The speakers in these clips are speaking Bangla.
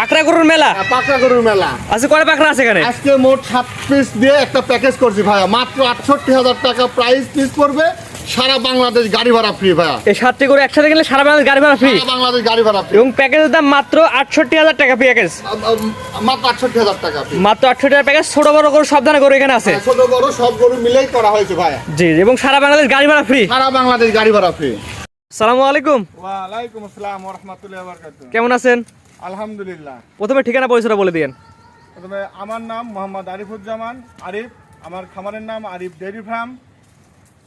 পাকড়া গরুর মেলা? হ্যাঁ, পাকড়া গরুর মেলা। আচ্ছা কয় পাকড়া আছে এখানে? আজকে মোট সাত পিস দিয়ে একটা প্যাকেজ করছি ভাইয়া। মাত্র আটষট্টি হাজার টাকা প্রাইস পিস পড়বে। সারা বাংলাদেশ গাড়ি ভাড়া ফ্রি ভাইয়া। এই সাতটি করে একসাথে গেলে সারা বাংলাদেশ গাড়ি ভাড়া ফ্রি সারা বাংলাদেশ গাড়ি ভাড়া ফ্রি এবং প্যাকেজের দাম মাত্র আটষট্টি হাজার টাকা প্যাকেজ মাত্র আটষট্টি হাজার টাকা। মাত্র আটষট্টি হাজার প্যাকেজ ছোট বড় গরু সব ধরনের গরু এখানে আছে। ছোট বড় সব গরু মিলেই করা হয়েছে ভাইয়া। জি এবং সারা বাংলাদেশ গাড়ি ভাড়া ফ্রি সারা বাংলাদেশ গাড়ি ভাড়া ফ্রি সালামু আলাইকুম। ওয়ালাইকুম আসসালাম রহমতুল্লাহ বারকাতুহ। কেমন আছেন? আলহামদুলিল্লাহ। প্রথমে ঠিকানা পরিচয়টা বলে দিন প্রথমে আমার নাম মোহাম্মদ আরিফুজ্জামান আরিফ। আমার খামারের নাম আরিফ ডেরি ফার্ম।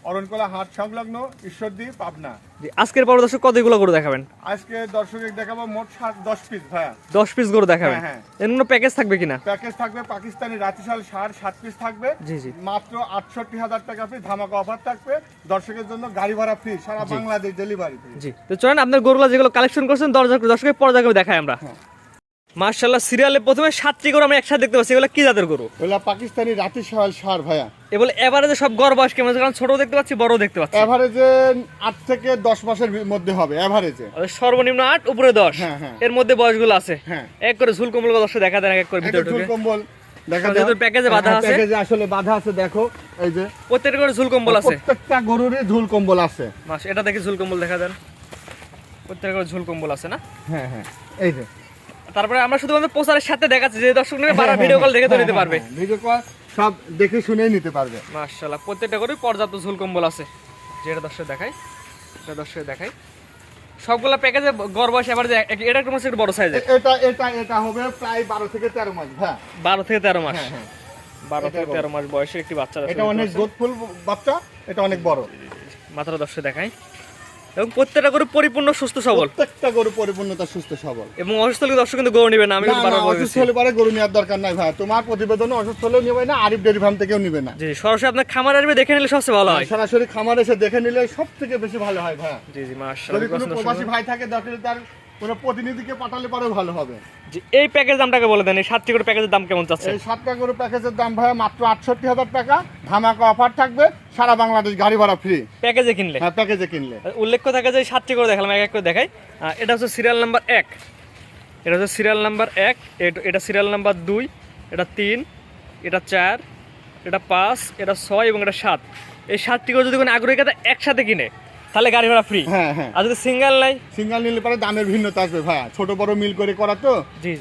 অরণকলা হাট সংলগ্ন ঈশ্বরদী পাবনা। জি, আজকের পর দর্শক কতগুলো গরু দেখাবেন? আজকে দর্শকের দেখাবো মোট সাত দশ পিস ভাইয়া দশ পিস গরু দেখাবেন। হ্যাঁ, এর কোনো প্যাকেজ থাকবে কিনা? প্যাকেজ থাকবে পাকিস্তানি রাতিশাল সার সাত পিস থাকবে। জি, জি। মাত্র আটষট্টি হাজার টাকা ফ্রি ধামাকা অফার থাকবে। দর্শকের জন্য গাড়ি ভাড়া ফ্রি সারা বাংলাদেশ ডেলিভারি ফ্রি জি। তো চলেন আপনার গরুগুলো যেগুলো কালেকশন করছেন দর্শক দর্শকের করে দেখাই আমরা। হ্যাঁ। মার্শাল্লাহ সিরিয়ালে প্রথমে সাতটি গরু আমরা একসাথে দেখতে পাচ্ছি। এগুলো কি জাতের গরু? ওগুলা পাকিস্তানি রাতিশাল সার ভাইয়া। এগুলো এভারেজে সব গড় বয়স কেমন আছে? কারণ ছোট দেখতে পাচ্ছি বড় দেখতে পাচ্ছি। এভারেজে আট থেকে দশ মাসের মধ্যে হবে এভারেজে সর্বনিম্ন আট উপরে দশ। হ্যাঁ, হ্যাঁ। এর মধ্যে বয়সগুলো আছে। হ্যাঁ। এক করে ঝুল কম্বল দর্শক দেখা দেন এক করে ভিতরে ঝুল কম্বল দেখা যায় প্যাকেজে বাঁধা আছে। প্যাকেজে আসলে বাধা আছে দেখো এই যে। প্রত্যেকটা ঝুল কম্বল আছে। প্রত্যেকটা গরুরই ঝুল কম্বল আছে। মাস এটা দেখে ঝুল কম্বল দেখা দেন। প্রত্যেকটা করে ঝুল কম্বল আছে না? হ্যাঁ হ্যাঁ। এই যে। তারপরে আমরা শুধুমাত্র প্রচারের সাথে দেখাচ্ছি যে দর্শক নেবে বারা ভিডিও কল দেখে তো নিতে পারবে। ভিডিও কল সব দেখে শুনেই নিতে পারবে। মাশাআল্লাহ প্রত্যেকটা করে পর্যাপ্ত ঝুল কম্বল আছে। যেটা দর্শক দেখাই এটা দর্শক দেখাই। সবগুলা প্যাকেজে গড় বয়স এবার এটা একটু একটু বড় সাইজের এ- এটা এটা এটা হবে প্রায় বারো থেকে তেরো মাস হ্যাঁ। বারো থেকে তেরো মাস। হ্যাঁ হ্যাঁ। বারো থেকে বড়। তেরো মাস বয়সের একটি বাচ্চা এটা অনেক গোদফুল বাচ্চা এটা অনেক বড়। মাথাটা দর্শক দেখাই। এবং প্রত্যেকটা গরু পরিপূর্ণ সুস্থ সবল। প্রত্যেকটা গরু পরিপূর্ণতা সুস্থ সবল। এবং অসুস্থ হলে দর্শক কিন্তু গরু নেবে না আমি অসুস্থ হলে পরে গরু নেওয়ার দরকার নাই ভাই। তোমার প্রতিবেদন অসুস্থ হলেও নেবে না আরিফ ডেরি ফার্ম থেকেও নেবে না। জি সরাসরি আপনার খামার আসবে দেখে নিলে সবচেয়ে ভালো হয়। সরাসরি খামার এসে দেখে নিলে সব থেকে বেশি ভালো হয় ভাই। জি জি যদি কোনো প্রবাসী ভাই থাকে দরকার তার কোনো প্রতিনিধিকে পাঠালে পরেও ভালো হবে। জি, এই প্যাকেজ দামটাকে বলে দেন এই সাতটি করে প্যাকেজের দাম কেমন চাচ্ছে? এই সাতটা গরু প্যাকেজের দাম ভাই মাত্র আটষট্টি হাজার টাকা। ধামাকা অফার থাকবে সারা বাংলাদেশ গাড়ি ভাড়া ফ্রি প্যাকেজে কিনলে? হ্যাঁ প্যাকেজে কিনলে। উল্লেখ্য থাকে যে সাতটি করে দেখালাম এক এক করে দেখাই। এটা হচ্ছে সিরিয়াল নাম্বার এক। এটা হচ্ছে সিরিয়াল নাম্বার এক এট- এটা সিরিয়াল নাম্বার দুই এটা তিন এটা চার এটা পাঁচ এটা ছয় এবং এটা সাত। এই সাতটি করে যদি কোনো আগ্রহী কথা একসাথে কিনে তাহলে গাড়ি ভাড়া ফ্রি হ্যাঁ হ্যাঁ। আর যদি সিঙ্গেল নাই সিঙ্গেল নিলে পরে দামের ভিন্নতা আসবে ভাই। ছোট বড় মিল করে করা তো।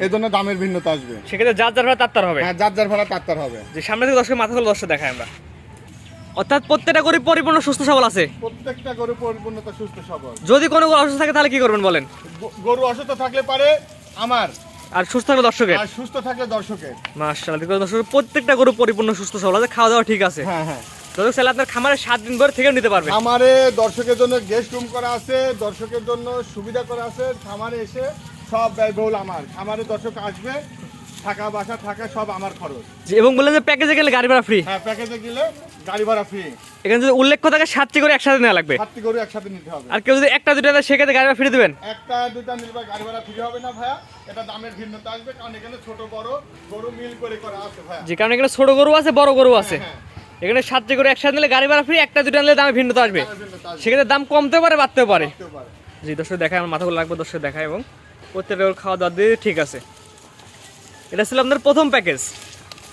এই জন্য দামের ভিন্নতা আসবে। সেক্ষেত্রে যার যার ভাড়া তার হবে। হ্যাঁ যার যার ভাড়া তার হবে। যে সামনে থেকে দশকে মাথা খোলা দশটা দেখাই আমরা। অর্থাৎ প্রত্যেকটা করে পরিপূর্ণ সুস্থ সবল আছে। প্রত্যেকটা গরু পরিপূর্ণতা সুস্থ সবল। যদি কোনো গরু অসুস্থ থাকে তাহলে কি করবেন বলেন? গরু অসুস্থ থাকলে পারে আমার। আর সুস্থ থাকলে দর্শকের? আর সুস্থ থাকলে দর্শকের। মার্শাল দর্শক প্রত্যেকটা গরু পরিপূর্ণ সুস্থ সবল আছে খাওয়া দাওয়া ঠিক আছে। হ্যাঁ হ্যাঁ। দর্শক চাইলে আপনার খামারে সাত দিন ধরে থেকেও নিতে পারবে। খামারে দর্শকের জন্য গেস্ট রুম করা আছে দর্শকের জন্য সুবিধা করা আছে। খামারে এসে সব ব্যয়বহুল আমার। খামারে দর্শক আসবে থাকা বাসা থাকা সব আমার খরচ। এবং বললেন যে প্যাকেজে গেলে গাড়ি ভাড়া ফ্রি হ্যাঁ প্যাকেজে গেলে গাড়ি ভাড়া ফ্রি এখানে যদি উল্লেখ্য থাকে সাতটি করে একসাথে নেওয়া লাগবে। সাতটি গরু একসাথে নিতে হবে। আর কেউ যদি একটা দুটো নেয়, সেক্ষেত্রে গাড়ি ভাড়া ফ্রি দেবেন। একটা দুটা নিলে গাড়ি ভাড়া ফ্রি হবে না ভাইয়া। এটা দামের ভিন্নতা আসবে কারণ এখানে ছোট বড় গরু মিল করে করা আছে ভাইয়া। যে কারণে এখানে ছোট গরু আছে বড় গরু আছে। হ্যাঁ, এখানে সাতটি করে একসাথে নিলে গাড়ি ভাড়া ফ্রি একটা দুটো নিলে দামে ভিন্নতা আসবে। সেক্ষেত্রে দাম কমতে পারে বাড়তেও পারে। জি দর্শক দেখায় আমার মাথাগুলো লাগবে দর্শক দেখায় এবং প্রত্যেকটা খাওয়া দাওয়া দিয়ে ঠিক আছে। এটা ছিল আপনাদের প্রথম প্যাকেজ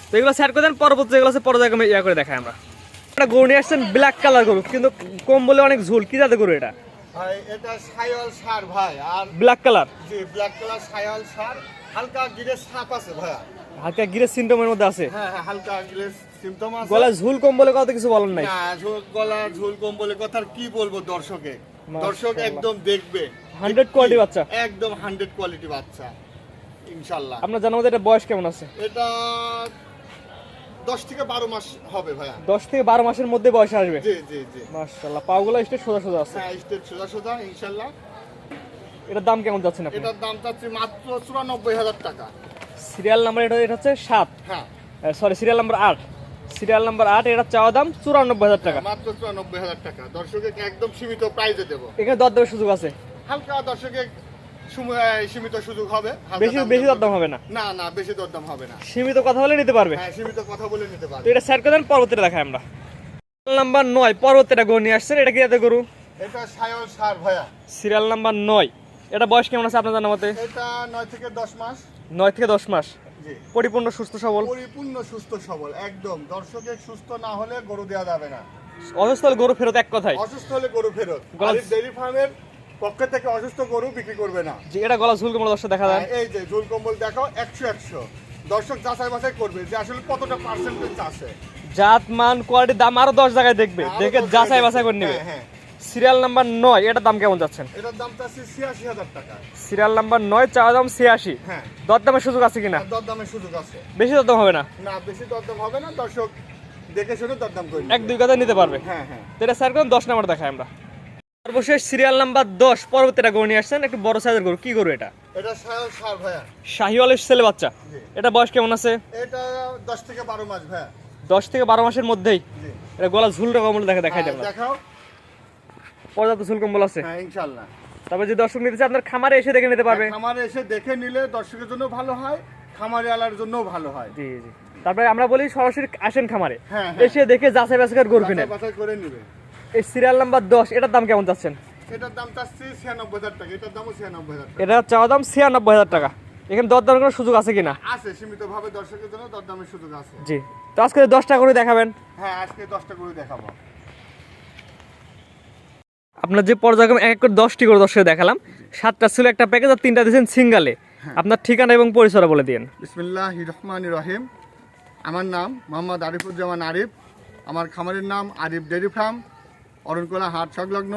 তো এগুলো স্যার করে দেন পরবর্তী যেগুলো আছে পরে জায়গায় ইয়া করে দেখায় আমরা। একটা গরু নিয়ে আসছেন ব্ল্যাক কালার গরু কিন্তু কম বলে অনেক ঝুল। কি যাতে গরু এটা? ভাই এটা সায়ল সার ভাই আর ব্ল্যাক কালার যে ব্ল্যাক কালার সায়ল সার। হালকা গিরে সাপ আছে ভাইয়া। হালকা গিরের সিমটমের মধ্যে আছে। হ্যাঁ হ্যাঁ হালকা গিরে সিমটম আছে? গলায় ঝুল কম বলে কত কিছু বলেন নাই। না গলা ঝোল কম্বলের কথা আর কি বলব দর্শকে? দর্শক একদম দেখবে। 100 quality বাচ্চা। একদম হান্ড্রেড কোয়ালিটি বাচ্চা ইনশাল্লাহ। আপনার জানার মধ্যে এটা বয়স কেমন আছে? এটা দশ থেকে বারো মাস হবে ভাইয়া। দশ থেকে বারো মাসের মধ্যে বয়স আসবে। জি জি জি। মার্শাল্লাহ পাওগুলো স্টেট সোজা সোজা আছে। হ্যাঁ স্টেট সোজা সোজা ইনশাল্লাহ। এটার দাম কেমন যাচ্ছেন আপনি? এটার দাম চাচ্ছি মাত্র চুরানব্বই হাজার টাকা। সিরিয়াল নাম্বার এটা এটা হচ্ছে সাত। হ্যাঁ। সরি সিরিয়াল নাম্বার আট। সিরিয়াল নাম্বার আট এটা চাওয়া দাম চুরানব্বই হাজার টাকা। মাত্র চুরানব্বই হাজার টাকা। দর্শকে একদম সীমিত প্রাইজে দেবো। এখানে দর দেওয়ার সুযোগ আছে। হালকা দর্শকে সীমিত সুযোগ হবে। বেশি বেশি দরদাম হবে না? না না বেশি দরদাম হবে না। সীমিত কথা বলে নিতে পারবে? হ্যাঁ সীমিত কথা বলে নিতে তো পারবে এটা স্যার করে দেন পরবর্তীটা দেখাই আমরা। নাম্বার নয় পরবর্তীটা গরু নিয়ে আসছেন। এটা কি যাতে গরু? এটা সায়ল সার ভাইয়া। সিরিয়াল নাম্বার নয়। এটা বয়স কেমন আছে আপনার জানার মতে? এটা নয় থেকে দশ মাস। নয় থেকে দশ মাস। পরিপূর্ণ সুস্থ সবল? পরিপূর্ণ সুস্থ সবল। একদম। দর্শকের সুস্থ না হলে গরু দেওয়া যাবে না। অসুস্থ হলে গরু ফেরত এক কথায়। অসুস্থ হলে গরু ফেরত। গলা- ডেইরি ফার্মের পক্ষ থেকে অসুস্থ গরু বিক্রি করবে না। যে এটা গলা ঝুল কোমল দর্শক দেখা যায়। হ্যাঁ, এই যে ঝুল কম্বল দেখো একশো একশো। দর্শক যাচাই বাছাই করবে যে আসলে কতটা পার্সেন্টেজ আছে। জাত মান কোয়ালিটি দাম আরও দশ জায়গায় দেখবে। দেখে যাচাই বাছাই করে নেবে। হ্যাঁ, হ্যাঁ। সিরিয়াল নাম্বার নয় এটার দাম কেমন যাচ্ছেন? এটার দাম চাচ্ছি ছিয়াশি হাজার টাকা। সিরিয়াল নাম্বার নয় চাওয়া দাম ছিয়াশি। হ্যাঁ। দরদামের সুযোগ আছে কিনা? দরদামের সুযোগ আছে। বেশি দরদাম হবে না? না বেশি দরদাম হবে না দর্শক দেখে শুনে দরদাম করে এক দুই কথা নিতে পারবে? হ্যাঁ হ্যাঁ। তো এটা স্যার দশ নাম্বার দেখাই আমরা। সর্বশেষ সিরিয়াল নাম্বার দশ পরবর্তীটা গরু নিয়ে আসছেন একটু বড় সাইজের গরু। কি গরু এটা? এটা সার সার ভাইয়া। শাহিওয়ালের ছেলে বাচ্চা। এটা বয়স কেমন আছে? এটা দশ থেকে বারো মাস ভাইয়া। দশ থেকে বারো মাসের মধ্যেই? এটা গলা ঝুলটা কমল দেখা দেখাই হ্যাঁ, দেখাও। পর্যাপ্ত ঝুল কম্বল আছে? হ্যাঁ ইনশাল্লাহ তারপর যদি দর্শক নিতে চায় আপনার খামারে এসে দেখে নিতে পারবে। খামারে এসে দেখে নিলে দর্শকের জন্য ভালো হয় খামারে আলার জন্য ভালো হয়। জি জি। তারপরে আমরা বলি সরাসরি আসেন খামারে। হ্যাঁ, হ্যাঁ। এসে দেখে যাচাই বাছাই করে নিবে। এই সিরিয়াল নাম্বার দশ এটার দাম কেমন যাচ্ছেন এটার দাম চাচ্ছি টাকা এটার দামও টাকা। এটা চাওয়া দাম ছিয়ানব্বই হাজার টাকা। এখানে সুযোগ আছে কিনা? আছে দর্শকের জন্য দরদামের সুযোগ আছে। জি। তো আজকে দশটা করে দেখাবেন। হ্যাঁ আজকে করে দেখাবো। আপনার যে পর্যায়ক্রমে এক এক করে দশটি করে দর্শকে দেখালাম। সাতটা ছিল একটা প্যাকেজ আর তিনটা দিয়েছেন সিঙ্গালে। আপনার ঠিকানা এবং পরিচয় বলে দিন। বিসমিল্লাহ রহমান রহিম। আমার নাম মোহাম্মদ আরিফুজ্জামান আরিফ। আমার খামারের নাম আরিফ ডেরি ফার্ম। অরণকোলা হাট সংলগ্ন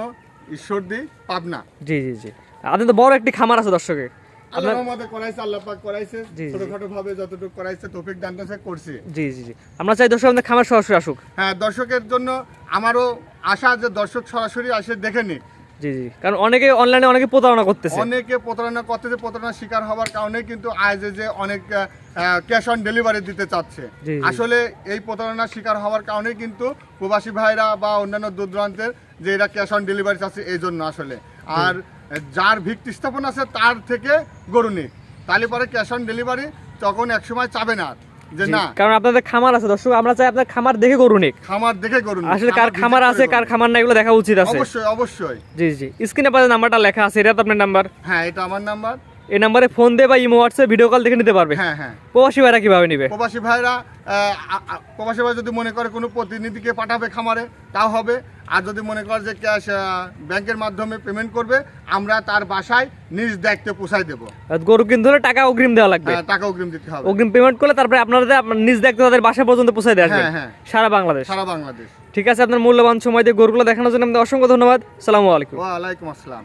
ঈশ্বরদী পাবনা। জি জি জি। আপনি তো বড় একটি খামার আছে দর্শকে আল্লাহ রহমতে করাইছে আল্লাহ পাক করাইছে। ছোটখাটো ভাবে যতটুকু করাইছে তৌফিক দান করেছে করছি। জি জি জি। আমরা চাই দর্শক আমাদের খামার সরাসরি আসুক। হ্যাঁ দর্শকের জন্য আমারও আশা যে দর্শক সরাসরি আসে দেখে নিক। জি জি। কারণ অনেকে অনলাইনে অনেকে প্রতারণা করতেছে। অনেকে প্রতারণা করতেছে প্রতারণার শিকার হওয়ার কারণে কিন্তু আজ যে অনেক ক্যাশ অন ডেলিভারি দিতে চাচ্ছে। আসলে এই প্রতারণার শিকার হওয়ার কারণে কিন্তু প্রবাসী ভাইরা বা অন্যান্য দূর দূরান্তের যে এরা ক্যাশ অন ডেলিভারি চাচ্ছে এই জন্য আসলে। আর যার ভিত্তি স্থাপন আছে তার থেকে গরু নিক তাহলে পরে ক্যাশ অন ডেলিভারি তখন একসময় চাবে না। যে না। কারণ আপনাদের খামার আছে দর্শক আমরা চাই আপনার খামার দেখে খামার দেখে গরু আসলে কার খামার আছে কার খামার না এগুলো দেখা উচিত আছে। অবশ্যই অবশ্যই। জি জি স্ক্রিনে পাশে নাম্বারটা লেখা আছে এটা আপনার নাম্বার? হ্যাঁ এটা আমার নাম্বার। এই নাম্বারে ফোন দিয়ে বা ইমো হোয়াটসঅ্যাপ ভিডিও কল দেখে নিতে পারবে। হ্যাঁ হ্যাঁ। প্রবাসী ভাইরা কীভাবে নিবে? প্রবাসী ভাইরা প্রবাসী ভাই যদি মনে করে কোনো প্রতিনিধিকে পাঠাবে খামারে তাও হবে। আর যদি মনে করে যে ক্যাশ ব্যাংকের মাধ্যমে পেমেন্ট করবে আমরা তার বাসায় নিজ দায়িত্বে পোষাই দেবো। গরু কিনতে হলে টাকা অগ্রিম দেওয়া লাগবে। হ্যাঁ, টাকা অগ্রিম দিতে হবে। অগ্রিম পেমেন্ট করলে তারপরে আপনাদের আপনার নিজ দেখতে তাদের বাসা পর্যন্ত পৌঁছে দিয়ে আসবেন হ্যাঁ, হ্যাঁ। সারা বাংলাদেশ। সারা বাংলাদেশ। ঠিক আছে আপনার মূল্যবান সময় দিয়ে গরুগুলো দেখানোর জন্য আমাদের অসংখ্য ধন্যবাদ। সালামু আলাইকুম। ওয়ালাইকুম আসসালাম।